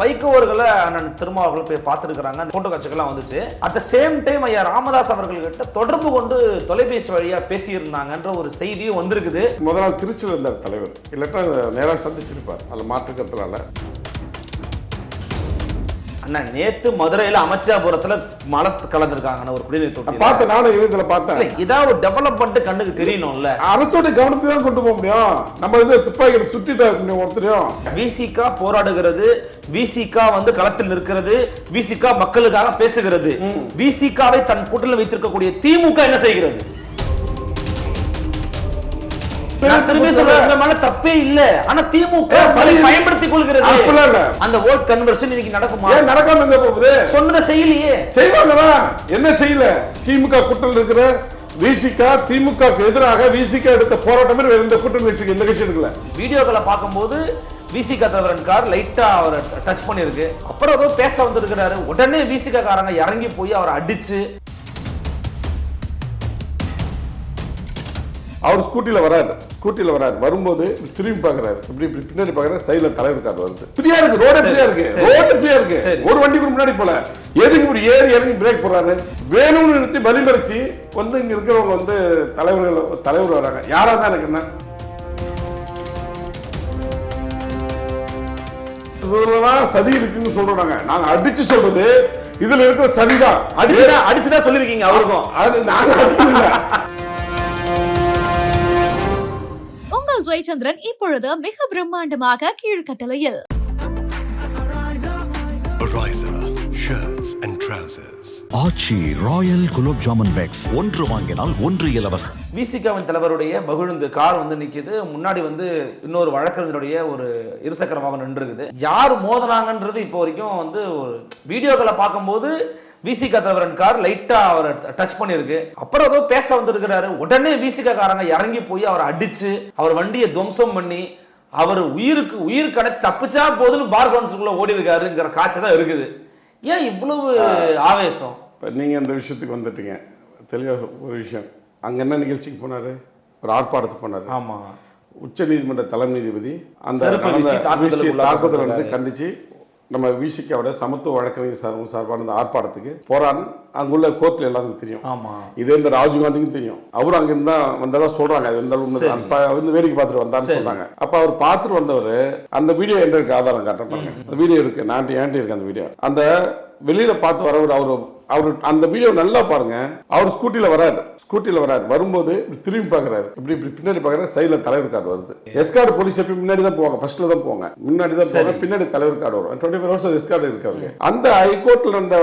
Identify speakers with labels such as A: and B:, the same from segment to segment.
A: வைகோ அவர்களை அண்ணன் திருமாவர்கள் போய் பார்த்துருக்காங்க போட்டோ காட்சிகள்லாம் வந்துச்சு. அட் த சேம் டைம் ஐயா ராமதாஸ் அவர்கள்கிட்ட தொடர்பு கொண்டு தொலைபேசி வழியா பேசியிருந்தாங்கன்ற ஒரு செய்தியும் வந்திருக்குது.
B: முதல் நாள் திருச்சியில் இருந்தார் தலைவர். இல்லாட்டா நேராக சந்திச்சிருப்பார். அதில் மாற்றுக்கிறதுனால
A: அண்ணா நேத்து மதுரையில அமைச்சாபுரத்துல மழை கலந்துருக்காங்க ஒரு குடிநீர் தொட்டி.
B: பார்த்தேன் நானும் இணையத்தில் பார்த்தேன்.
A: இதான் ஒரு டெவலப்மெண்ட் கண்ணுக்கு தெரியணும்ல.
B: அரசோட கவனத்தை தான் கொண்டு போக முடியும். நம்ம இது துப்பாக்கி சுட்டிட்டா ஒருத்தரையும்?
A: விசிகா போராடுகிறது விசிகா வந்து களத்தில் நிற்கிறது விசிகா மக்களுக்காக பேசுகிறது. விசிகாவை தன் கூட்டில் வைத்திருக்கக்கூடிய திமுக என்ன செய்கிறது? திரும்பி இந்த மேல தப்பே இல்ல. ஆனா திமுக பயன்படுத்திக் கொள்கிறது. அந்த ஓட் கன்வர்ஷன் இன்னைக்கு நடக்குமா?
B: ஏன் நடக்காம எங்க போகுது?
A: சொன்னதை செய்யலையே.
B: செய்வாங்கதான் என்ன செய்யல? திமுக கூட்டத்தில் இருக்கிற விசிகா திமுக எதிராக விசிகா எடுத்த போராட்டமே எந்த கூட்டணி கட்சிக்கு எந்த கட்சி எடுக்கல?
A: வீடியோக்களை பார்க்கும்போது விசிகா தவறன் கார் லைட்டா அவரை டச் பண்ணிருக்கு அப்புறம் ஏதோ பேச வந்திருக்கிறாரு. உடனே விசிகா காரங்க இறங்கி போய் அவரை அடிச்சு
B: அவர் ஸ்கூட்டில வராரு. ஸ்கூட்டில வராரு. வரும்போது திரும்பி பாக்குறாரு இப்படி இப்படி பின்னாடி பாக்குறாரு சைடுல தலைவர் கார் வருது. ஃப்ரீயா இருக்கு. ரோடு ஃப்ரீயா இருக்கு. ரோடு ஃப்ரீயா இருக்கு. ஒரு வண்டி கூட முன்னாடி போல. எதுக்கு இப்படி ஏறி இறங்கி பிரேக் போடுறாரு? வேணும்னு நிறுத்தி பலிமறிச்சு வந்து இங்க இருக்கிறவங்க வந்து தலைவர்கள் தலைவர் வராங்க. யாரா தான் எனக்கு என்ன? இதுலதான் சதி இருக்குன்னு சொல்றோம் நாங்க நாங்க அடிச்சு சொல்றது இதுல இருக்கிற சதிதான்
A: அடிச்சுதான் அடிச்சுதான் சொல்லிருக்கீங்க அவருக்கும்.
B: அது நாங்க
C: ஜெயச்சந்திரன் இப்பொழுது மிக பிரம்மாண்டமாக கீழ்கட்டளையில்.
D: Ariza shirts and trousers.
E: Aachi royal gulab jamun packs. ஒன்று வாங்கினால் ஒன்று இலவசம்.
A: விசிகாவின் தலைவருடைய மகிழுந்து கார் வந்து நிக்குது. முன்னாடி வந்து இன்னொரு வழக்கறிஞருடைய ஒரு இருசக்கர வாகனம் நின்றுருக்குது யார் மோதினாங்கன்றது இப்போ வரைக்கும் வந்து ஒரு வீடியோக்களை பார்க்கும்போது விசிகா தலைவரன் கார் லைட்டா அவரை டச் பண்ணிருக்கு அப்புறம் ஏதோ பேச வந்திருக்கிறாரு. உடனே விசிகா காரங்க இறங்கி போய் அவரை அடிச்சு அவர் வண்டியை துவம்சம் பண்ணி அவர் உயிருக்கு உயிர் கிடைச்சு தப்பிச்சா போதுன்னு பார் கவுன்சிலுக்குள்ள ஓடி இருக்காருங்கிற காட்சி தான் இருக்குது. ஏன் இவ்வளவு ஆவேசம்?
B: இப்போ நீங்கள் இந்த விஷயத்துக்கு வந்துட்டீங்க. தெளிவாக ஒரு விஷயம். அங்கே என்ன நிகழ்ச்சிக்கு போனார்? ஒரு ஆர்ப்பாட்டத்துக்கு போனார்.
A: ஆமா.
B: உச்ச நீதிமன்ற தலைமை நீதிபதி அந்த தாக்குதல் வந்து
A: உள்ளாக்கப்பட்டாரு.
B: நம்ம விசிகாவோட சமத்துவ வழக்கறிஞர் சார் சார்பான அந்த ஆர்ப்பாட்டத்துக்கு போறான்னு அங்குள்ள கோர்ட்ல எல்லாத்துக்கும் தெரியும்.
A: ஆமா.
B: இதே இந்த ராஜீவ்காந்திக்கும் தெரியும். அவரும் அங்க இருந்தா வந்ததா சொல்றாங்க. அது வந்து வேடிக்கை பார்த்துட்டு வந்தான்னு. சொல்றாங்க. அப்ப அவர் பார்த்துட்டு வந்தவர் அந்த வீடியோ என்ற இருக்கு ஆதாரம் காட்டுறாங்க அந்த வீடியோ இருக்கு. நான் ஏன்டி இருக்கு அந்த வீடியோ. அந்த வெளியில பார்த்து வரவர் அவரு அவர் அந்த வீடியோ நல்லா பாருங்க. அவர் ஸ்கூட்டில வராரு. ஸ்கூட்டில வராரு. வரும்போது திரும்பி பார்க்கறாரு இப்படி இப்படி பின்னாடி பார்க்கறாரு சைடுல தலைவர் கார்டு வருது. எஸ்கார்டு போலீஸ் எப்பயும் முன்னாடி தான் போவாங்க. ஃபர்ஸ்ட்ல தான் போவாங்க. முன்னாடி தான் போவாங்க. பின்னாடி தலைவர் கார்டு வரும். டுவெண்ட்டி ஃபோர் ஹவர்ஸ் எஸ்கார்டு இருக்கு அவருக்கு அந்த ஹைகோர்ட்ல இருந்த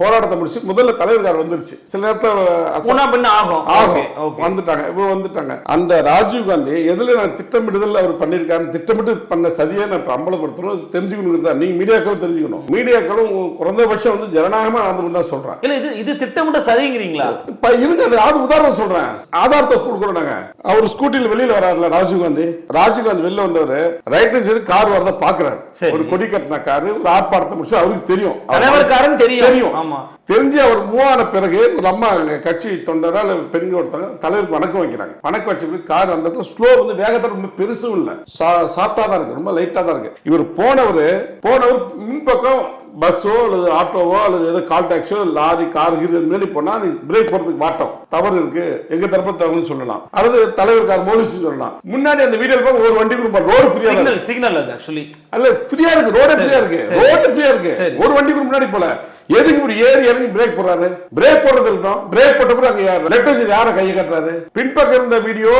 B: போராட்டத்தை முடிச்சு முதல்ல தலைவர் கார்டு வந்துருச்சு. சில நேரத்தில்
A: ஆகும்.
B: ஆகும். வந்துட்டாங்க. இப்போ வந்துட்டாங்க. அந்த ராஜீவ் காந்தி எதுல நான் திட்டமிடுதல் அவர் பண்ணியிருக்காரு திட்டமிட்டு பண்ண சதியை நான் அம்பலப்படுத்தணும். தெரிஞ்சுக்கணும் தான் நீங்க மீடியாக்களும் தெரிஞ்சுக்கணும். மீடியாக்களும் குறைந்தபட்சம் வந்து ஜனநாயகமா நடந்து தான் சொல்றேன்.
A: இல்ல இது இது திட்டமிட்ட சதிங்கிறீங்களா?
B: இப்ப இருங்க அது உதாரணம் சொல்றேன்? ஆதாரத்தை கொடுக்குறோம் நாங்க. அவர் ஸ்கூட்டில வெளியில வராருல ராஜீவ் காந்தி. ராஜீவ் காந்தி வெளில வந்தவர் ரைட் சைடு கார் வரத பாக்குறாரு. ஒரு கொடி கட்டின காரு ஒரு ஆர்ப்பாட்டத்தை முடிச்சு அவருக்கு தெரியும்.
A: தலைவர்காரன் தெரியும்.
B: தெரியும்.
A: ஆமா.
B: தெரிஞ்சு அவர் மூவான பிறகு ஒரு அம்மா கட்சி தொண்டரா இல்ல பெண்கள் ஒருத்தங்க தலைவருக்கு வணக்கம் வைக்கிறாங்க. வணக்கம் வச்ச கார் அந்த இடத்துல ஸ்லோ வந்து வேகத்துல ரொம்ப பெருசும் இல்ல. சாஃப்டா தான் இருக்கு ரொம்ப லைட்டா தான் இருக்கு. இவர் போனவர் போனவர் முன்பக்கம் பஸ்ஸோ அல்லது ஆட்டோவோ அல்லது ஏதோ கால் டாக்ஸியோ லாரி கார் கீர் முன்னாடி போனா நீ பிரேக் போறதுக்கு மாட்டோம் தவறு இருக்கு. எங்க தரப்பு தவறுன்னு சொல்லலாம். அல்லது தலைவர் கார் மோதிச்சு சொல்லலாம். முன்னாடி அந்த வீடியோ பார்க்க ஒரு வண்டி கூட ரோடு ஃப்ரீயா
A: சிக்னல் சிக்னல் அது ஆக்சுவலி
B: அல்ல ஃப்ரீயா இருக்கு. ரோடே ஃப்ரீயா இருக்கு. ரோடு ஃப்ரீயா இருக்கு. ஒரு வண்டி கூட முன்னாடி போல. எதுக்கு இப்படி ஏறி இறங்கி பிரேக் போடுறாரு? பிரேக் போடுறது இருக்கட்டும். பிரேக் போட்ட அங்க லெஃப்ட் சைடு யாரை கையை கட்டுறாரு? பின்பக்கம் இருந்த வீடியோ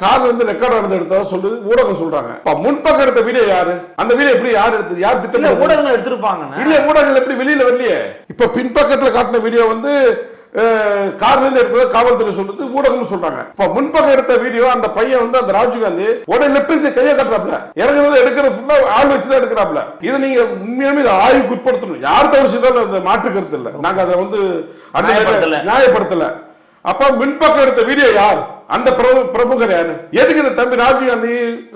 B: கார் வந்து ரெக்கார்ட் ஆனது எடுத்ததா சொல்லுது ஊடகம் சொல்றாங்க. அப்ப முன்பக்கம் எடுத்த வீடியோ யாரு? அந்த வீடியோ எப்படி யார் எடுத்தது? யார்
A: இல்ல
B: திட்டம்
A: ஊடகங்கள் எடுத்திருப்பாங்க
B: இல்ல ஊடகங்கள் எப்படி வெளியில வரலையே? இப்ப பின்பக்கத்துல காட்டின வீடியோ வந்து அஹ், கார்ல இருந்து எடுத்தது காவல்துறை சொல்றது ஊடகம் சொல்றாங்க. இப்ப முன்பக்கம் எடுத்த வீடியோ அந்த பையன் வந்து அந்த ராஜீவ் காந்தி உடனே லெப்ட் கையை கட்டுறாப்ல இறங்குறது எடுக்கிறது ஃபுல்லா ஆள் வச்சுதான் எடுக்கிறாப்ல இதை நீங்க உண்மையாலுமே இதை ஆய்வுக்கு உட்படுத்தணும் யார் தவறு செய்தாலும் அந்த மாற்று கருத்து இல்ல. நாங்க அதை வந்து.
A: நியாயப்படுத்தல.
B: அப்ப முன்பக்கம் எடுத்த வீடியோ யார்? அந்த பிரபு பிரமுகர் யாரு? எதுக்கு இந்த தம்பி ராஜீவ் காந்தி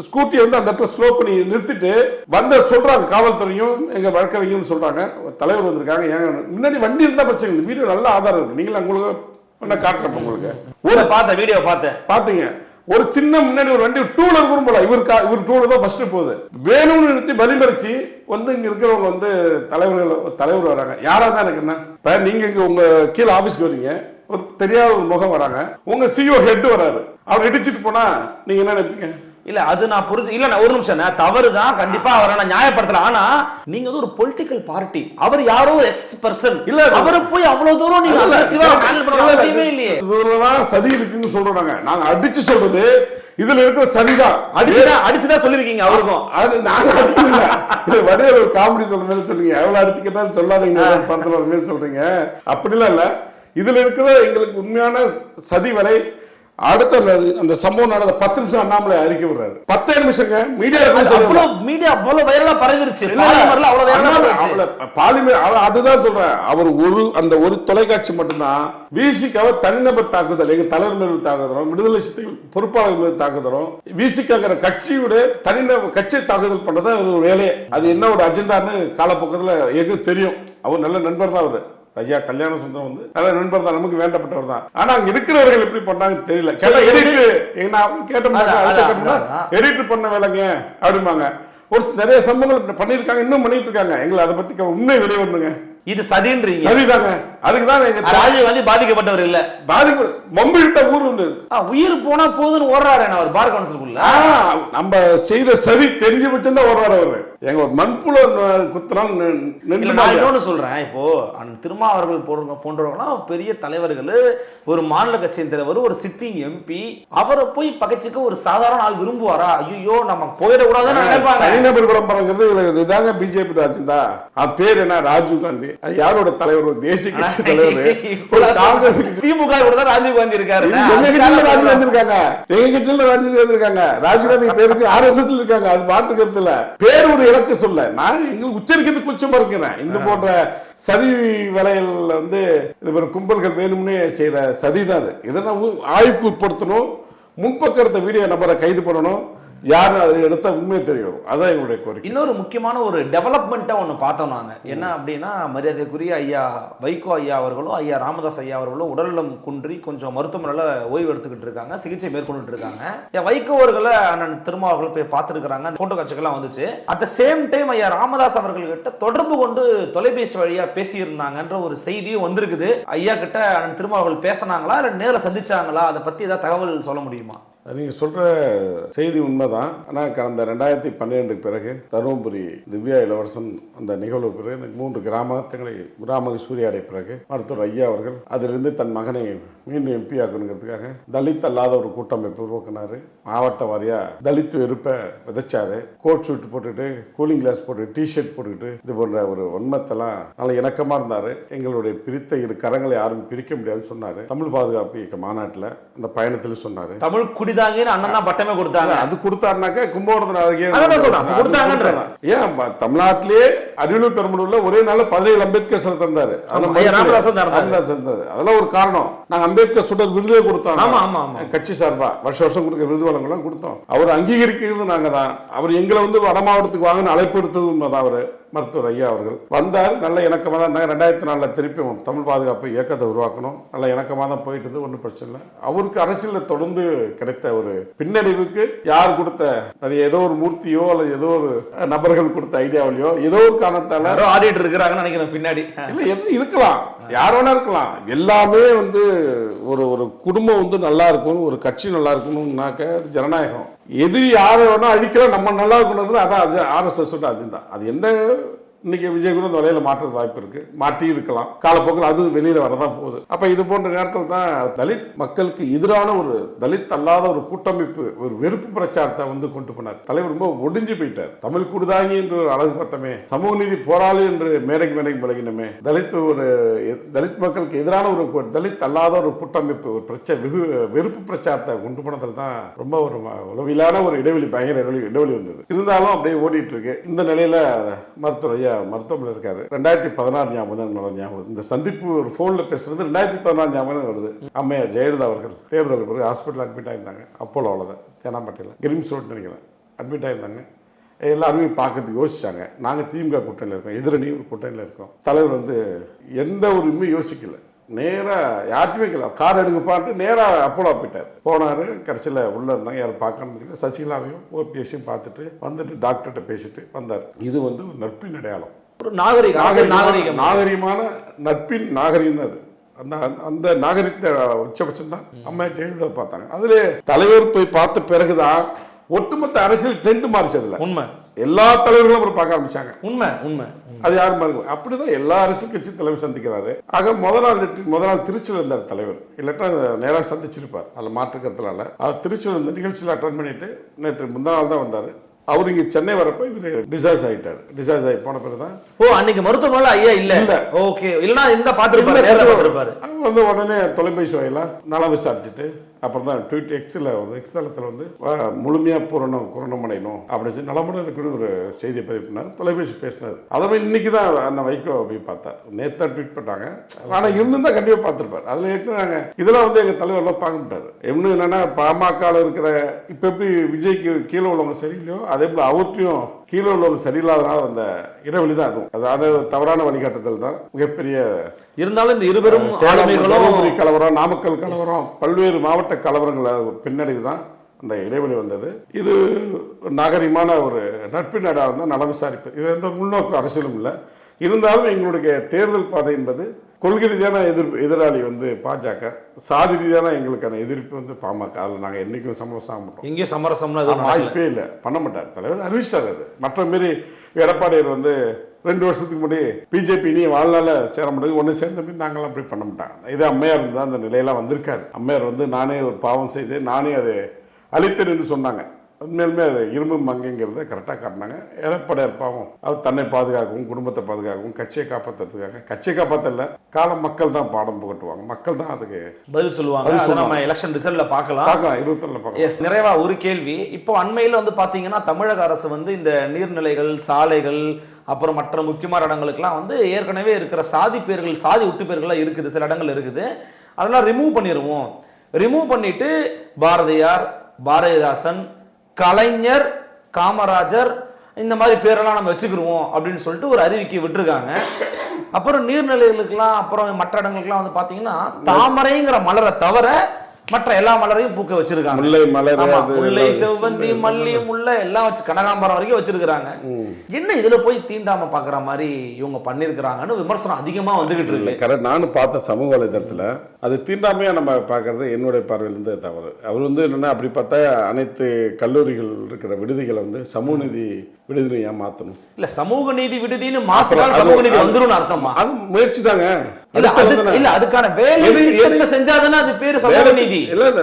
B: ஸ்கூட்டியை வந்து அந்த இடத்துல ஸ்லோ பண்ணி நிறுத்திட்டு வந்த சொல்றாங்க காவல்துறையும் எங்க வழக்கறிஞரும் சொல்றாங்க. தலைவர் வந்திருக்காங்க ஏங்க முன்னாடி வண்டி இருந்தா பிரச்சனை இந்த வீடியோ நல்ல ஆதாரம் இருக்கு. நீங்களும் உங்களுக்கு நான் காட்டுறேன் உங்களுக்கு.
A: ஊரை பார்த்த வீடியோ பார்த்தேன்.
B: பாத்தீங்க ஒரு சின்ன முன்னாடி ஒரு வண்டி டூ வீலர் கூட போல இவர் கா- இவர் டூ தான் ஃபர்ஸ்ட் போகுது. வேணும்னு நிறுத்தி வழிமறிச்சு வந்து இங்க இருக்கிறவங்க வந்து தலைவர்கள் தலைவர் வராங்க. யாரா தான் எனக்கு என்ன? நீங்க இங்க உங்க கீழே ஆபீஸ்க்கு வரீங்க. ஒரு தெரியாத ஒரு முகம் வராங்க. உங்க சிஓ ஹெட் வராரு. அவர் இடிச்சிட்டு போனா நீங்க என்ன நினைப்பீங்க?
A: இல்ல அது நான் புரிஞ்சு இல்ல ஒரு நிமிஷம் தவறு தான் கண்டிப்பா அவரை நான் நியாயப்படுத்தல. ஆனா நீங்க வந்து ஒரு பொலிட்டிக்கல் பார்ட்டி அவர் யாரோ எக்ஸ் பர்சன்
B: இல்ல,
A: அவரை போய் அவ்வளவு தூரம் நீங்க இல்லையே.
B: இதுலதான் சதி இருக்குன்னு சொல்றோம் நாங்க. அடிச்சு சொல்றது இதுல இருக்கிற சதிதான்
A: அடிச்சுதான் அடிச்சுதான் சொல்லிருக்கீங்க அவருக்கும்.
B: அது நாங்க வடிவேல் ஒரு காமெடி சொல்ற மாதிரி சொல்றீங்க. எவ்வளவு அடிச்சுக்கிட்டாலும் சொல்லாதீங்க படத்துல ஒரு மாதிரி சொல்றீங்க. அப்படிலாம் இல்ல. இதுல இருக்கிற எங்களுக்கு உண்மையான சதி வரை அடுத்த அந்த சம்பவம் நடந்த பத்து நிமிஷம் அண்ணாமலை அறிக்கை விடுறாரு. பத்தே நிமிஷங்க மீடியா
A: அவ்வளவு மீடியா அவ்வளவு வைரலா பரவிருச்சு.
B: பாலிமர் அதுதான் சொல்றேன். அவர் ஒரு அந்த ஒரு தொலைக்காட்சி மட்டும்தான். விசிகாவை தனிநபர் தாக்குதல் எங்க தலைவர் மீது தாக்குதலும் விடுதலை சிறுத்தைகள் பொறுப்பாளர் மீது தாக்குதலும் விசிகாங்கிற கட்சியோட தனிநபர் கட்சியை தாக்குதல் பண்றது ஒரு வேலையே. அது என்ன ஒரு அஜெண்டான்னு காலப்போக்கத்துல எனக்கு தெரியும். அவர் நல்ல நண்பர் தான் அவரு. ஐயா கல்யாண சுந்தரம் வந்து நல்ல நண்பர் தான் நமக்கு வேண்டப்பட்டவர் தான். ஆனா அங்க இருக்கிறவர்கள் எப்படி பண்ணாங்கன்னு தெரியல. கேட்டா எடிட் நான் கேட்டோம்னா. எடிட் பண்ண வேலைங்க அப்படிம்பாங்க. ஒரு நிறைய சம்பவங்கள் இப்படி பண்ணியிருக்காங்க இன்னும் பண்ணிட்டு இருக்காங்க. எங்களை அதை பத்தி உண்மை வெளியே வரணுங்க.
A: இது சதின்றீங்க.
B: சரிதாங்க. அதுக்கு தான் எங்க
A: ராஜீவ் காந்தி பாதிக்கப்பட்டவர் இல்ல.
B: பாதிப்பு வம்பு இழுத்த ஊர் உண்டு
A: ஆ, உயிர் போனா போதுன்னு ஓடுறாரு அவர் பார் கவுன்சிலுக்குள்ள?
B: நம்ம செய்த சரி தெரிஞ்சு வச்சிருந்தா வருவார் அவரு. எங்க ஒரு மண்புல குத்துறான்
A: இல்ல நான் சொல்றேன். இப்போ அண்ணன் திருமா அவர்கள் போன்ற போன்றவங்களாம் பெரிய தலைவர்கள் ஒரு மாநில கட்சியின் தலைவர் ஒரு சிட்டிங் எம்பி அவரை போய் பகைச்சுக்க ஒரு சாதாரண ஆள் விரும்புவாரா? ஐயோ நம்ம போயிடக்கூடாதுன்னு நினைப்பாங்க.
B: தனிநபர் விளம்பரங்கிறது இதாங்க பிஜேபி ராஜ்யம் தான். அது பேர் என்ன? ராஜீவ் காந்தி. அது யாரோட தலைவர்? ஒரு தேசிய கட்சி தலைவர். காங்கிரஸ்
A: திமுக கூட தான் ராஜீவ் காந்தி இருக்காரு.
B: எங்க கட்சியில ராஜீவ் காந்தி இருக்காங்க? எங்க கட்சியில ராஜீவ் காந்தி இருக்காங்க? ராஜீவ் காந்தி பேர் ஆர்எஸ்எஸ் இருக்காங்க. அது இல்ல பேர் ஒரு இலக்கு சொல்ல. நான் எங்களுக்கு உச்சரிக்கிறதுக்கு குச்சமா இருக்கிறேன் இந்த போன்ற சதி வேலைகள் வந்து இது கும்பல்கள் வேணும்னே செய்யற சதி தான் அது. இதை நம்ம ஆய்வுக்கு உட்படுத்தணும். முன்பக்கம் இருந்த வீடியோ நபரை கைது பண்ணணும். யாருன்னு அதை எடுத்தா உண்மையை தெரியும். அதான் எங்களுடைய கோரிக்கை.
A: இன்னொரு முக்கியமான ஒரு டெவலப்மெண்ட்டை ஒன்று பார்த்தோம் நாங்க என்ன அப்படின்னா மரியாதைக்குரிய ஐயா வைகோ ஐயா அவர்களும் ஐயா ராமதாஸ் ஐயா அவர்களும் உடல்நலம் குன்றி கொஞ்சம் மருத்துவமனையில் ஓய்வு எடுத்துக்கிட்டு இருக்காங்க சிகிச்சை மேற்கொண்டுட்டு இருக்காங்க. வைகோ அவர்களை அண்ணன் திருமா அவர்கள் போய் பார்த்துருக்காங்க ஃபோட்டோ காட்சிகள்லாம் வந்துச்சு. அட் த சேம் டைம் ஐயா ராமதாஸ் அவர்கள்கிட்ட தொடர்பு கொண்டு தொலைபேசி வழியா பேசியிருந்தாங்கன்ற ஒரு செய்தியும் வந்திருக்குது. ஐயா கிட்ட அண்ணன் திருமா அவர்கள் பேசினாங்களா இல்லை நேரில் சந்திச்சாங்களா? அதை பத்தி ஏதாவது தகவல் சொல்ல முடியுமா?
B: நீங்கள் சொல்கிற செய்தி உண்மைதான். ஆனால் கடந்த ரெண்டாயிரத்தி பன்னிரெண்டுக்கு பிறகு தருமபுரி திவ்யா இளவரசன் அந்த நிகழ்வு பிறகு இந்த மூன்று கிராமத்தங்களை கிராம சூறையாடிய பிறகு மருத்துவர் ஐயா அவர்கள் அதிலிருந்து தன் மகனை மீண்டும் எம்பி ஆக்கணுங்கிறதுக்காக தலித் அல்லாத ஒரு கூட்டமைப்பு உருவாக்குனார். மாவட்ட வாரியாக தலித் வெறுப்பை விதைச்சார். கோட் ஷூட் போட்டுட்டு கூலிங் கிளாஸ் போட்டு டி ஷர்ட் போட்டுக்கிட்டு இது போன்ற ஒரு உண்மத்தெல்லாம் நல்ல இணக்கமாக இருந்தார். எங்களுடைய பிரித்த இரு கரங்களை யாரும் பிரிக்க முடியாதுன்னு சொன்னார். தமிழ் பாதுகாப்பு இயக்க மாநாட்டில் அந்த பயணத்தில் சொன்னார்.
A: தமிழ் குடிதாங்கன்னு அண்ணன் தான் பட்டமே கொடுத்தாங்க
B: அது கொடுத்தாருனாக்கா கும்பகோணத்துல
A: கொடுத்தாங்கன்ற.
B: கொடுத்தாங்க. ஏன் தமிழ்நாட்டிலேயே அரியலூர் பெரும்பலூர்ல ஒரே நாள்ல பதினேழு அம்பேத்கர் சிலை
A: திறந்தாரு.
B: ராமதாசன் திறந்தாரு. அதெல்லாம் ஒரு காரணம் நாங்க அம்பேத்கர் சுடர் விருதே கொடுத்தோம்
A: ஆமா, ஆமா, ஆமா.
B: கட்சி சார்பா வருஷம் வருஷம் கொடுக்க விருது வழங்கலாம் கொடுத்தோம் அவர் அங்கீகரிக்கிறது நாங்க தான் அவர் எங்களை வந்து வட மாவட்டத்துக்கு வாங்கன்னு அழைப்பு எடுத்தது உண்மைதான் அவரு மருத்துவர் ஐயா அவர்கள். வந்தார் நல்ல இணக்கமாக தான் இருந்தாங்க. ரெண்டாயிரத்தி நாலில் திருப்பி தமிழ் பாதுகாப்பு இயக்கத்தை உருவாக்கணும். நல்ல இணக்கமாக தான் போயிட்டு ஒன்றும் பிரச்சனை இல்லை. அவருக்கு அரசியலில் தொடர்ந்து கிடைத்த ஒரு பின்னடைவுக்கு யார் கொடுத்த அது ஏதோ ஒரு மூர்த்தியோ அல்லது ஏதோ ஒரு நபர்கள் கொடுத்த ஐடியாவிலையோ ஏதோ ஒரு காரணத்தால
A: யாரோ ஆடிட்டு இருக்கிறாங்கன்னு நினைக்கிறேன் பின்னாடி.
B: இல்ல எது இருக்கலாம். யார் வேணா இருக்கலாம். எல்லாமே வந்து ஒரு ஒரு குடும்பம் வந்து நல்லா இருக்கணும். ஒரு கட்சி நல்லா இருக்கணும்னாக்க ஜனநாயகம். எதிரி யாரை வேணா அழிக்கிற நம்ம நல்லா இருக்கணும்ன்றது அதான் ஆர்எஸ்எஸ் அதுதான் அது எந்த இன்னைக்கு விஜய் கூட அந்த வலையில மாற்றது வாய்ப்பு இருக்கு. மாற்றி இருக்கலாம். காலப்போக்கில் அது வெளியில வரதான் போகுது. அப்ப இது போன்ற நேரத்தில் தான் தலித் மக்களுக்கு எதிரான ஒரு தலித் அல்லாத ஒரு கூட்டமைப்பு ஒரு வெறுப்பு பிரச்சாரத்தை வந்து கொண்டு போனார். தலைவர் ரொம்ப ஒடிஞ்சு போயிட்டார். தமிழ் குடுதாங்கி என்று ஒரு அழகு பார்த்தமே. சமூக நீதி போராளி என்று மேடைக்கு மேடைக்கு பழகினமே. தலித் ஒரு தலித் மக்களுக்கு எதிரான ஒரு தலித் அல்லாத ஒரு கூட்டமைப்பு ஒரு பிரச்சனை வெகு வெறுப்பு பிரச்சாரத்தை கொண்டு போனதில் தான் ரொம்ப ஒரு உளவிலான ஒரு இடைவெளி பயங்கர இடைவெளி இடைவெளி வந்தது. இருந்தாலும் அப்படியே ஓடிட்டு இருக்கு. இந்த நிலையில மருத்துவர் ஐயா மருத்துவமனையில் இருக்காரு. ரெண்டாயிரத்தி பதினாறு ஞாபகம் தான் நல்ல ஞாபகம் இந்த சந்திப்பு ஒரு ஃபோனில் பேசுறது ரெண்டாயிரத்தி பதினாறு ஞாபகம் வருது. அம்மையார் ஜெயலலிதா அவர்கள் தேர்தல் பிறகு ஹாஸ்பிட்டல் அட்மிட் ஆயிருந்தாங்க. அப்போலோ அவ்வளோதான் தேனாம்பட்டியில். கிரிம்ஸ் ரோட் நினைக்கிறேன். அட்மிட் ஆயிருந்தாங்க. எல்லாருமே பார்க்கறதுக்கு யோசிச்சாங்க. நாங்கள் திமுக கூட்டணியில் இருக்கோம். எதிரணி ஒரு கூட்டணியில் இருக்கோம். தலைவர் வந்து எந்த ஒரு இதுவுமே யோசிக்கல. நேரா யார்ட்டுமே கேட்கல. கார் எடுக்கப்பான்ட்டு நேரா அப்போலோ போயிட்டார். போனாரு கடைசியில் உள்ள இருந்தாங்க யாரும் பார்க்கணும் சசிகலாவையும் ஓபிஎஸ்ஸையும் பார்த்துட்டு வந்துட்டு டாக்டர்கிட்ட பேசிட்டு வந்தார். இது வந்து ஒரு நட்பின் அடையாளம்.
A: ஒரு அரசியல் நாகரிகம்.
B: நாகரிகமான நட்பின் நாகரிகம் தான் அது. அந்த அந்த நாகரிகத்தை உச்சபட்சம் தான் அம்மா ஜெயலலிதா பார்த்தாங்க. அதுல தலைவர் போய் பார்த்த பிறகுதான் ஒட்டுமொத்த அரசியல் ட்ரெண்ட் மாறிச்சு அதுல.
A: உண்மை.
B: எல்லா தலைவர்களும் அப்புறம் பார்க்க ஆரம்பிச்சாங்க.
A: உண்மை உண்மை
B: அது யாரும் மறக்க அப்படிதான் எல்லா அரசியல் கட்சி தலைவர் சந்திக்கிறாரு. ஆக முதல் நாள் முதல் நாள் திருச்சியில் இருந்தார் தலைவர். இல்லாட்டா நேராக சந்திச்சிருப்பார். அதில் மாற்று கருத்துனால. அவர் திருச்சியில் இருந்த நிகழ்ச்சியில் அட்டன் பண்ணிட்டு நேற்று முந்தா நாள் தான் வந்தார். அவர் இங்கே சென்னை வரப்ப இவர் டிசார்ஜ் ஆகிட்டார் டிசார்ஜ் ஆகி போன பிறகு தான்
A: ஓ அன்னைக்கு மருத்துவமனையில ஐயா இல்ல?
B: இல்ல.
A: ஓகே. இல்லனா இந்த பாத்துருப்பாரு
B: வந்து உடனே தொலைபேசி வாயிலா நலம் விசாரிச்சுட்டு அப்புறம் தான் ட்வீட் எக்ஸில் வந்து எக்ஸ் தளத்தில் வந்து முழுமையாக பூரணம் குரணம் அடையணும் அப்படின்னு சொல்லி நலமுடன் இருக்குன்னு ஒரு செய்தியை பதிவு பண்ணார். தொலைபேசி பேசினார். அதை இன்னைக்கு தான் அண்ணன் வைகோ போய் பார்த்தார். நேத்தா ட்வீட் பண்ணாங்க ஆனால் இருந்திருந்தா கண்டிப்பாக பார்த்துருப்பார். அதில் ஏற்கனவே இதெல்லாம் வந்து எங்கள் தலைவர்லாம் பார்க்க மாட்டார் இன்னும் என்னென்னா பாமகவில் இருக்கிற இப்போ எப்படி விஜய்க்கு கீழே உள்ளவங்க சரியில்லையோ அதே போல் அவர்கிட்டையும் கீழே உள்ளவங்க சரியில்லாதனால அந்த இடைவெளி தான் அதுவும் அதாவது தவறான வழிகாட்டுதல் தான். மிகப்பெரிய
A: இருந்தாலும் இந்த இருவரும்
B: தருமபுரி கலவரம் நாமக்கல் கலவரம் பல்வேறு மாவட்ட கலவரங்கள் பின்னடைவு தான் அந்த இடைவெளி வந்தது. இது நாகரிகமான ஒரு நட்பின் அடையாளம் தான் நலம் விசாரிப்பு. இது எந்த முன்னோக்கு அரசியலும் இல்லை. இருந்தாலும் எங்களுடைய தேர்தல் பாதை என்பது கொள்கை ரீதியான எதிர் எதிராளி வந்து பாஜக சாதி ரீதியான எங்களுக்கான எதிர்ப்பு வந்து பாமக. அதில் நாங்கள் என்றைக்கும் சமரசம் ஆக மாட்டோம்.
A: எங்கேயும் சமரசம்னு.
B: வாய்ப்பே இல்லை. பண்ண மாட்டார். தலைவர் அறிவிச்சிட்டார் அது. மற்ற மாரி எடப்பாடியார் வந்து ரெண்டு வருஷத்துக்கு முன்னாடி பிஜேபி நீ வாழ்நாள சேர முடியாது ஒன்று சேர்ந்த மாதிரி நாங்களாம் அப்படி பண்ண மாட்டாங்க. இது அம்மையார் இருந்தால் அந்த நிலையெல்லாம் வந்திருக்காரு. அம்மையார் வந்து நானே ஒரு பாவம் செய்து நானே அதை அழித்தேன் என்று சொன்னாங்க. உண்மையிலுமே அது இரும்பு மங்கைங்கிறத கரெக்டாக காட்டினாங்க. எடப்பாடியார் பாவம் அவர் தன்னை பாதுகாக்கவும் குடும்பத்தை பாதுகாக்கவும் கட்சியை காப்பாற்றுறதுக்காக கட்சியை காப்பாற்றல காலம் மக்கள் தான் பாடம் புகட்டுவாங்க. மக்கள் தான் அதுக்கு
A: பதில் சொல்லுவாங்க. அதை. நம்ம எலெக்ஷன் ரிசல்ட்ல பார்க்கலாம்.
B: பார்க்கலாம் இருபத்தொன்னு பார்க்கலாம்.
A: நிறைவா ஒரு கேள்வி. இப்போ அண்மையில வந்து பாத்தீங்கன்னா தமிழக அரசு வந்து இந்த நீர்நிலைகள் சாலைகள் அப்புறம் மற்ற முக்கியமான இடங்களுக்கெல்லாம் வந்து ஏற்கனவே இருக்கிற சாதி பேர்கள் சாதி ஒட்டு பேர்கள்லாம் இருக்குது. சில இடங்கள் இருக்குது. அதெல்லாம் ரிமூவ் பண்ணிடுவோம் ரிமூவ் பண்ணிட்டு பாரதியார் பாரதிதாசன் கலைஞர் காமராஜர் இந்த மாதிரி பேரெல்லாம் நம்ம வச்சுக்கிருவோம் அப்படின்னு சொல்லிட்டு ஒரு அறிவிக்கை விட்டுருக்காங்க. அப்புறம் நீர்நிலைகளுக்கெல்லாம் அப்புறம் மற்ற இடங்களுக்குலாம் வந்து பார்த்தீங்கன்னா தாமரைங்கிற மலரை தவிர மற்ற எல்லா மலரையும் பூக்க வச்சிருக்காங்க.
B: முல்லை மலர்
A: முல்லை செவ்வந்தி மல்லி முல்லை எல்லாம் வச்சு கனகாம்பரம் வரைக்கும் வச்சிருக்காங்க என்ன இதுல போய் தீண்டாம பாக்குற மாதிரி இவங்க பண்ணிருக்கிறாங்கன்னு விமர்சனம் அதிகமா வந்துகிட்டு இருக்கு.
B: கரெக்ட் நானும் பார்த்த சமூக வலைதளத்தில் அது தீண்டாமையா நம்ம பார்க்கறது என்னுடைய பார்வையிலிருந்து தவறு. அவர் வந்து என்னன்னா அப்படி பார்த்தா அனைத்து கல்லூரிகள் இருக்கிற விடுதிகளை வந்து சமூக நீதி விடுதியை ஏன் மாற்றணும்
A: இல்ல சமூக நீதி விடுதின்னு மாத்தினால் சமூக நீதி வந்துரும் அர்த்தமா?
B: அது முயற்சி தாங்க
A: இல்ல அது- இல்ல அதுக்கான வேலை திட்டத்தை செஞ்சாதானே அது பேரு சமூக நீதி?
B: இல்ல இல்ல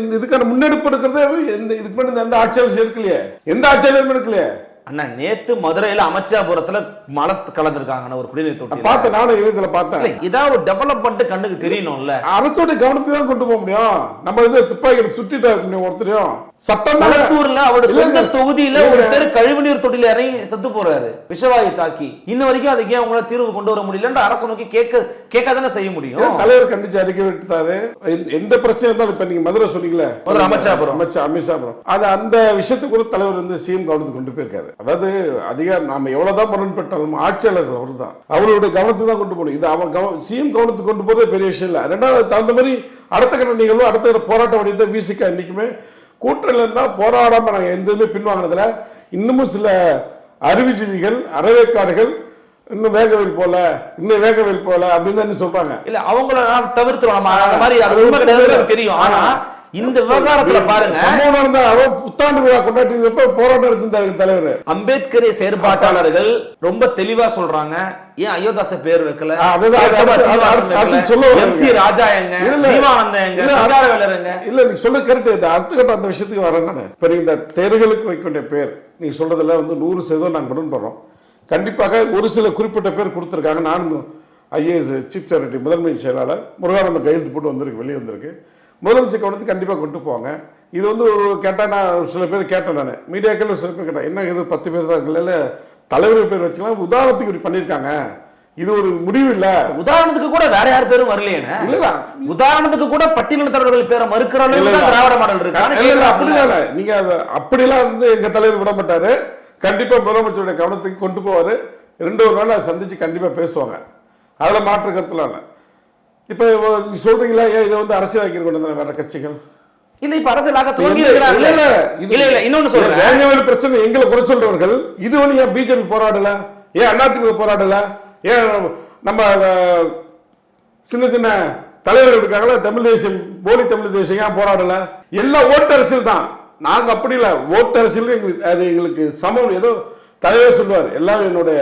B: இந்த இதுக்கான முன்னெடுப்பு எடுக்கிறதே எந்த இதுக்கு முன்னாடி எந்த ஆட்சியாளர் எடுக்கலையே எந்த ஆட்சியாளரும் எடுக்கலையே?
A: அண்ணா நேத்து மதுரையில அமைச்சாபுரத்துல மலை கலந்துருக்காங்க ஒரு குடிநீர் தொட்டி
B: பார்த்தேன் நானும் இணையத்தில் பார்த்தேன்.
A: இதாவது டெவலப்மெண்ட் கண்ணுக்கு தெரியணும்ல.
B: அரசோட கவனத்தை தான் கொண்டு போக முடியும். நம்ம இது துப்பாக்கி எடுத்து சுட்டிட்டா ஒருத்தரையும்? சட்டம் தான்
A: மலத்தூர்ல அவரோட சொந்த. தொகுதியில. ஒருத்தர் கழிவுநீர் தொட்டில இறங்கி செத்து போறாரு. விஷவாயு தாக்கி. இன்ன வரைக்கும் அதுக்கு ஏன் உங்களால தீர்வு கொண்டு வர முடியலன்ற அரசு நோக்கி கேட்க கேட்காதானே செய்ய முடியும்?
B: தலைவர் கண்டிச்சு அறிக்கை விட்டுட்டாரு? எந்த- எந்த பிரச்சனை இருந்தாலும் இப்ப நீங்க மதுரை சொன்னீங்களே.
A: மதுரை அமைச்சாபுரம்.
B: அமைச்சா அமித்ஷாபுரம் அது அந்த விஷயத்துக்கு கூட தலைவர் வந்து சிஎம் கவனத்துக்கு கொண்டு போயிருக்காரு. அதாவது அதிகாரம் நாம எவ்வளவுதான் முரண்பட்டாலும் ஆட்சியாளர்கள் அவர் தான் அவருடைய கவனத்துக்கு தான் கொண்டு போகணும். இது அவன் கவனம் சிஎம் கவனத்துக்கு கொண்டு போறதே பெரிய விஷயம் இல்லை. ரெண்டாவது தகுந்த மாதிரி அடுத்த கட்ட நிகழ்வு அடுத்த கட்ட போராட்ட வடிவத்தை விசிக்க இன்னைக்குமே கூட்டணியில் இருந்தால் போராடாம நாங்கள் எந்ததுமே பின்வாங்கினதுல இன்னமும் சில அறிவுஜீவிகள் அறவேக்காடுகள் இன்னும் வேகவில் போல இன்னும் வேகவில் போல அப்படின்னு தான் சொல்றாங்க.
A: இல்ல அவங்கள நான் தவிர்த்துறோம் நம்ம அந்த மாதிரி அது உண்மை கிடையாது எனக்கு தெரியும். ஆனா இந்த விவகாரத்துல பாருங்க.
B: புத்தாண்டு விழா கொண்டாட்டினப்ப போராட்டம் எடுத்திருந்தாரு தலைவர்
A: அம்பேத்கரே செயற்பாட்டாளர்கள் ரொம்ப தெளிவா சொல்றாங்க. ஏன் அயோத்தாச பேர் வைக்கல?
B: ஆ, அதுதான், அது-
A: ஏகபா
B: அது-
A: சீனிவாசன்
B: அது- அது
A: வைக்கல?
B: சொல்ல வரேன்.
A: எம் சி ராஜா எங்க எங்க
B: இல்ல, நீ சொல்ல கரெக்ட் அடுத்த கட்ட அந்த விஷயத்துக்கு வரேன் இப்ப நீங்க இந்த தேர்தலுக்கு வைக்க வேண்டிய பேர் நீ சொல்றதுல வந்து நூறு சதவீதம் நாங்கள் உடன்படுறோம் கண்டிப்பாக ஒரு சில குறிப்பிட்ட பேர் கொடுத்துருக்காங்க. நானும் ஐஏஎஸ் சீஃப் செக்ரட்டரி முதன்மை செயலாளர் முருகானந்தம் கையெழுத்து போட்டு வந்திருக்கு வெளியே வந்திருக்கு. முதலமைச்சர் கவனத்துக்கு கண்டிப்பாக கொண்டு போவாங்க. இது வந்து ஒரு கேட்டால் நான் சில பேர் கேட்டேன் நான். மீடியாக்கள் சில பேர் கேட்டேன் என்ன இது பத்து பேர் தான் இருக்குல்ல தலைவர் பேர் வச்சுக்கலாம் உதாரணத்துக்கு இப்படி பண்ணியிருக்காங்க. இது ஒரு முடிவு இல்லை.
A: உதாரணத்துக்கு கூட வேற யார் பேரும் வரலையேன்னு
B: இல்லைடா.
A: உதாரணத்துக்கு கூட பட்டியலினத்தவர்கள் பேரை மறுக்கிற அளவுக்கு
B: இல்ல,
A: தான்
B: இல்ல.
A: திராவிட மாடல் இருக்கு.
B: இல்ல, இல்ல, இல்ல. நீங்க அப்படிலாம் வந்து எங்க தலைவர் விட மாட்டாரு. கண்டிப்பா முதலமைச்சருடைய கவனத்துக்கு கொண்டு போவாரு. ரெண்டு ஒரு நாள் அதை சந்திச்சு கண்டிப்பா பேசுவாங்க. அதுல மாற்று கருத்துலாம் இல்ல. இப்போ சொல்றீங்களா? ஏன் இதை வந்து அரசியலாக்கி கொண்டு வந்தாங்க வேற கட்சிகள்?
A: இல்ல இப்ப அரசியலாக துவங்கி
B: இல்ல, இல்ல,
A: இல்ல இன்னொன்னு சொல்றேன்.
B: பிரச்சனை எங்களை குறை சொல்றவர்கள் இது வந்து ஏன் பிஜேபி போராடல? ஏன் அதிமுக போராடல? ஏன் நம்ம சின்ன சின்ன தலைவர்கள் இருக்காங்களா தமிழ் தேசியம் போலி தமிழ் தேசியம் ஏன் போராடல? எல்லாம் ஓட்டு அரசியல் தான். நாங்க அப்படி இல்ல. ஓட்டு அரசியல் எங்களுக்கு அது எங்களுக்கு சமம். ஏதோ தலைவர் சொல்லுவார் எல்லாம் என்னுடைய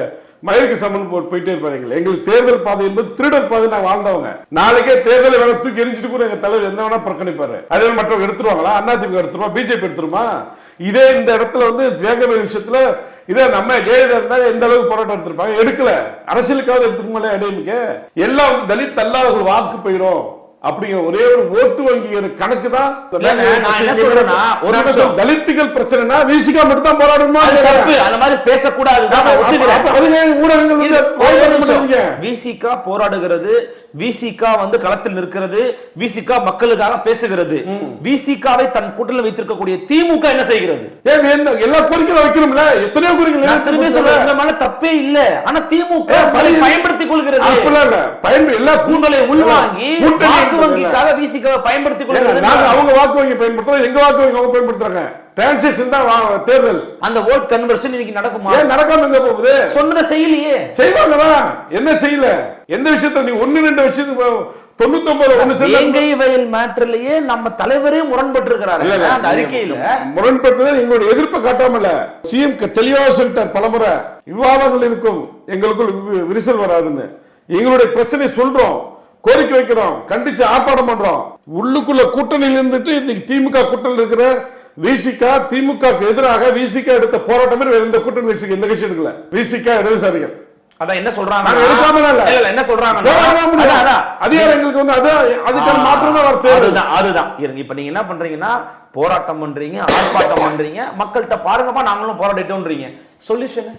B: மயிருக்கு சம்மன் போட்டு போயிட்டே இருப்பாரு எங்களை. எங்களுக்கு தேர்தல் பாதை என்பது திருடர் பாதை நாங்க வாழ்ந்தவங்க. நாளைக்கே தேர்தலை வேணா தூக்கி எரிஞ்சிட்டு கூட எங்க தலைவர் எந்த வேணா புறக்கணிப்பாரு. அதே மற்றவங்க எடுத்துருவாங்களா? அதிமுக எடுத்துருவா பிஜேபி எடுத்துருமா? இதே இந்த இடத்துல வந்து வேங்கவேல் விஷயத்துல இதே நம்ம ஜெயலலிதா இருந்தா எந்த அளவுக்கு போராட்டம் எடுத்திருப்பாங்க? எடுக்கல. அரசியலுக்காவது எடுத்துக்கோங்களே அடையமிக்க எல்லாம் வந்து தலித் அல்லாதவர்கள் வாக்கு போயிடும் அப்படிங்கிற ஒரே ஒரு ஓட்டு வங்கியோட கணக்கு தான். தலித்துகள் பிரச்சனைனா விசிகா மட்டும் தான் போராடணுமா
A: அந்த மாதிரி பேசக்கூடாது
B: ஊடகங்கள்?
A: விசிகா போராடுகிறது விசிகா வந்து களத்தில் நிற்கிறது. விசிகா மக்களுக்காக பேசுகிறது. விசிகாவை தன் கூட்டத்தில் வைத்திருக்கக்கூடிய திமுக என்ன செய்கிறது?
B: எல்லா கோரிக்கையும் வைக்கணும்ல? எத்தனையோ கோரிக்கை
A: திரும்பி மேல தப்பே இல்ல. ஆனா திமுக பயன்படுத்திக் கொள்கிறது.
B: அப்படிலாம் இல்ல. பயன்படு எல்லா
A: உங்களை உள்வாங்கி வாக்கு. வங்கிக்காக விசிகாவை பயன்படுத்திக் கொள்கிறது.
B: அவங்க வாக்கு வங்கி பயன்படுத்துறோம். எங்க வாக்கு வங்கி அவங்க பயன்படுத்துறாங்க? டிரான்சாக்ஷன் தான் தேர்தல்.
A: அந்த ஓட் கன்வர்ஷன் இன்னைக்கு நடக்குமா?
B: ஏன் நடக்காம எங்க போகுது?
A: சொன்னதை செய்யலையே.
B: செய்வாங்கதான் என்ன செய்யல? எந்த விஷயத்த நீ ஒண்ணு ரெண்டு விஷயத்துக்கு தொண்ணூத்தி ஒண்ணு செய்யல
A: வேங்கை வயல் மேட்டர்லயே நம்ம தலைவரே முரண்பட்டு இருக்கிறாரு. அந்த அறிக்கையில.
B: முரண்பட்டது எங்களுடைய எதிர்ப்பை காட்டாமல சிஎம் தெளிவாக சொல்லிட்டார் பலமுறை. விவாதங்கள் இருக்கும். எங்களுக்குள் விரிசல் வராதுன்னு. எங்களுடைய பிரச்சனை சொல்றோம். கோரிக்கை வைக்கிறோம். கண்டிச்சு ஆர்ப்பாட்டம் பண்றோம். உள்ளுக்குள்ள கூட்டணியில் இருந்துட்டு இன்னைக்கு திமுக கூட்டணியில் இருக்கிற விசிகா திமுக எதிராக விசிகா எடுத்த போராட்டமே வேற எந்த கூட்டணி கட்சிக்கு எந்த கட்சி எடுக்கல. விசிகா இடதுசாரிகள்.
A: அதான் என்ன சொல்றாங்க. என்ன சொல்றாங்க
B: எங்களுக்கு வந்து அது அதுக்கான மாற்றம் தான்
A: அதுதான் அதுதான். இருங்க இப்ப நீங்க என்ன பண்றீங்கன்னா போராட்டம் பண்றீங்க ஆர்ப்பாட்டம் பண்றீங்க மக்கள்கிட்ட பாருங்கப்பா நாங்களும் போராடிட்டோம்ன்றீங்க சொல்யூஷன்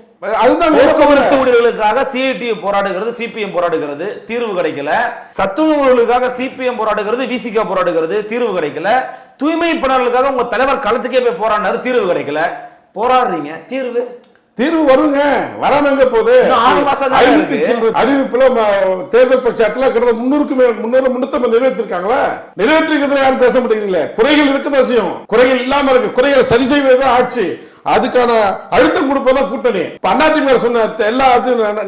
B: அதுதான்
A: போக்குவரத்து ஊழியர்களுக்காக சிஐடி போராடுகிறது சிபிஎம் போராடுகிறது தீர்வு கிடைக்கல. சத்துணவுகளுக்காக சிபிஎம் போராடுகிறது விசிகா போராடுகிறது தீர்வு கிடைக்கல. தூய்மை பணியாளர்களுக்காக உங்க தலைவர் களத்துக்கே போய் போராடினாரு தீர்வு கிடைக்கல. போராடுறீங்க தீர்வு.
B: தீர்வு வருங்க. வராம எங்க போகுது?
A: இன்னும் ஆறு மாசம் தான்
B: ஐநூத்தி அறிவிப்புல தேர்தல் பிரச்சாரத்துல கிட்டத்தட்ட முன்னூறுக்கு மேல் முன்னூறு முன்னூத்தி நிறைவேற்றிருக்காங்களா? நிறைவேற்றிருக்கிறதுல யாரும் பேச மாட்டேங்கிறீங்களே? குறைகள் இருக்கதான் செய்யும். குறைகள் இல்லாம இருக்கு. குறைகள் சரி செய்வதுதான் ஆட்சி. அதுக்கான அழுத்தம் கொடுப்பதான் கூட்டணி. இப்ப அதிமுக சொன்ன எல்லா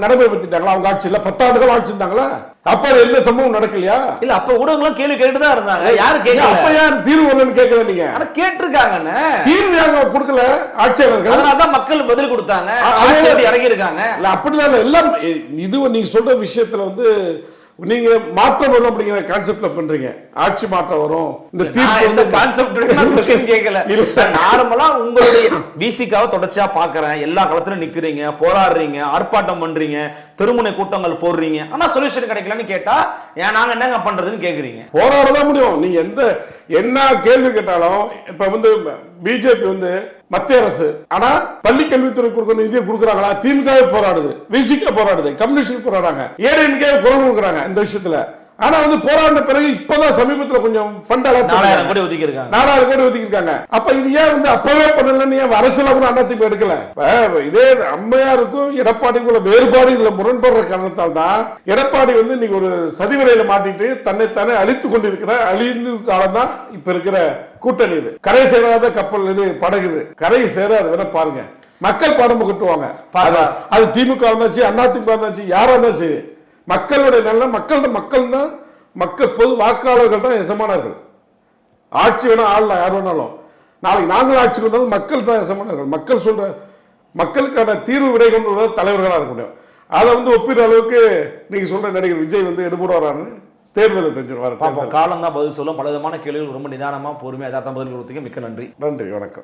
B: நடைமுறைப்படுத்திட்டாங்களா? அவங்க ஆட்சியில பத்தாண்டுகள் ஆட்சி இருந்தாங்களா அப்ப எந்த சம்பவம் நடக்கலையா?
A: இல்ல அப்ப ஊடகங்களும் கேள்வி தான் இருந்தாங்க. யாரு
B: ஏன்
A: கேட்கல.
B: அப்ப யார் தீர்வு வரலன்னு கேட்கல நீங்க?
A: ஆனா கேட்டிருக்காங்கன்னு
B: தீர்வு யாங்க கொடுக்கல? ஆட்சியாளர்கள்?
A: அதனாலதான் மக்கள் பதில் கொடுத்தாங்க. ஆட்சியாளர் இறங்கி இருக்காங்க.
B: இல்ல இல்ல. எல்லாம் இது நீங்க சொல்ற விஷயத்துல வந்து நீங்க மாற்றம் வரும் அப்படிங்கிற கான்செப்ட்ல பண்றீங்க. ஆட்சி மாற்றம் வரும். இந்த தீர்ப்பு வந்து-
A: கான்செப்ட் கேட்கல. நார்மலா உங்களுடைய பிசிக்காவை தொடர்ச்சியா பாக்குறேன் எல்லா களத்திலும் நிக்கிறீங்க போராடுறீங்க ஆர்ப்பாட்டம் பண்றீங்க தெருமுனை கூட்டங்கள் போடுறீங்க. ஆனா சொல்யூஷன் கிடைக்கலன்னு கேட்டா ஏன் நாங்க என்னங்க பண்றதுன்னு கேக்குறீங்க?
B: போராடதான் முடியும். நீங்க எந்த என்ன கேள்வி கேட்டாலும் இப்ப வந்து பிஜேபி வந்து மத்திய அரசு. ஆனா பள்ளி கல்வித்துறை கொடுக்க நிதியை கொடுக்குறாங்களா? திமுக போராடுது. விசிக போராடுது. கம்யூனிஸ்ட் போராடுறாங்க. ஏடிஎம்கே குரல் கொடுக்குறாங்க இந்த விஷயத்துல. ஆனா வந்து போராடின பிறகு இப்பதான் சமீபத்துல கொஞ்சம் ஃபண்ட்
A: நாலாயிரம் கோடி ஒதுக்கி இருக்காங்க
B: நாலாயிரம் கோடி ஒதுக்கியிருக்காங்க. அப்ப இது ஏன் வந்து அப்பவே பண்ணலன்னு ஏன் அரசியல கூட அதிமுக எடுக்கல? இதே அம்மையாருக்கும் எடப்பாடிக்குள்ள வேறுபாடு இதுல முரண்படுற காரணத்தால் தான் எடப்பாடி வந்து இன்னைக்கு ஒரு சதிவரையில மாட்டிட்டு தன்னைத்தானே அழித்து கொண்டிருக்கிற அழிந்து காலம் தான் இப்ப இருக்கிற கூட்டணி இது. கரை சேராத கப்பல் இது படகு இது கரை சேராத வேணா பாருங்க. மக்கள் பாடம் கட்டுவாங்க. அது- அது திமுக இருந்தாச்சு அதிமுக இருந்தாச்சு யாரா இருந்தாச்சு சரி. மக்களுடைய நல்ல மக்கள் தான் மக்கள் தான் மக்கள் பொது வாக்காளர்கள் தான் எசமானர்கள் ஆட்சி வேணா ஆளலாம் யார் வேணாலும். நாளைக்கு நாங்களும் ஆட்சிக்கு வந்தாலும் மக்கள் தான் எசமானர்கள் மக்கள் சொல்ற மக்களுக்கான தீர்வு விடை கொண்டு வர தலைவர்களாக இருக்க முடியும். அதை வந்து ஒப்பிடுற அளவுக்கு நீங்க சொல்ற நடிகர் விஜய் வந்து எடுபடுவாரான்னு தேர்தலில் தெரிஞ்சிருவார்
A: காலம் தான் பதில் சொல்லும். பல விதமான கேள்விகள் ரொம்ப நிதானமா பொறுமையா யதார்த்தம் பதில் கொடுத்தீங்க. மிக்க நன்றி.
B: நன்றி வணக்கம்.